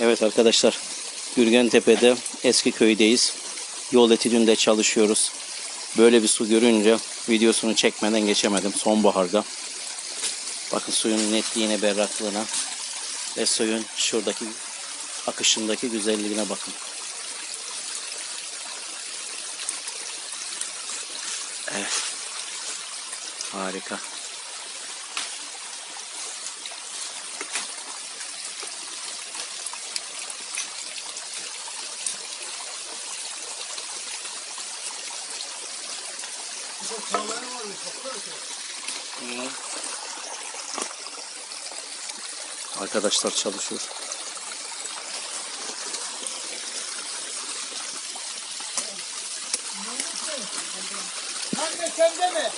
Evet arkadaşlar, Gürgentepe'de eski köydeyiz. Yol etüdünde çalışıyoruz. Böyle bir su görünce videosunu çekmeden geçemedim sonbaharda. Bakın suyun netliğine, berraklığına ve suyun şuradaki akışındaki güzelliğine bakın. Evet. Harika. Arkadaşlar çalışıyor. Anne sen de mi?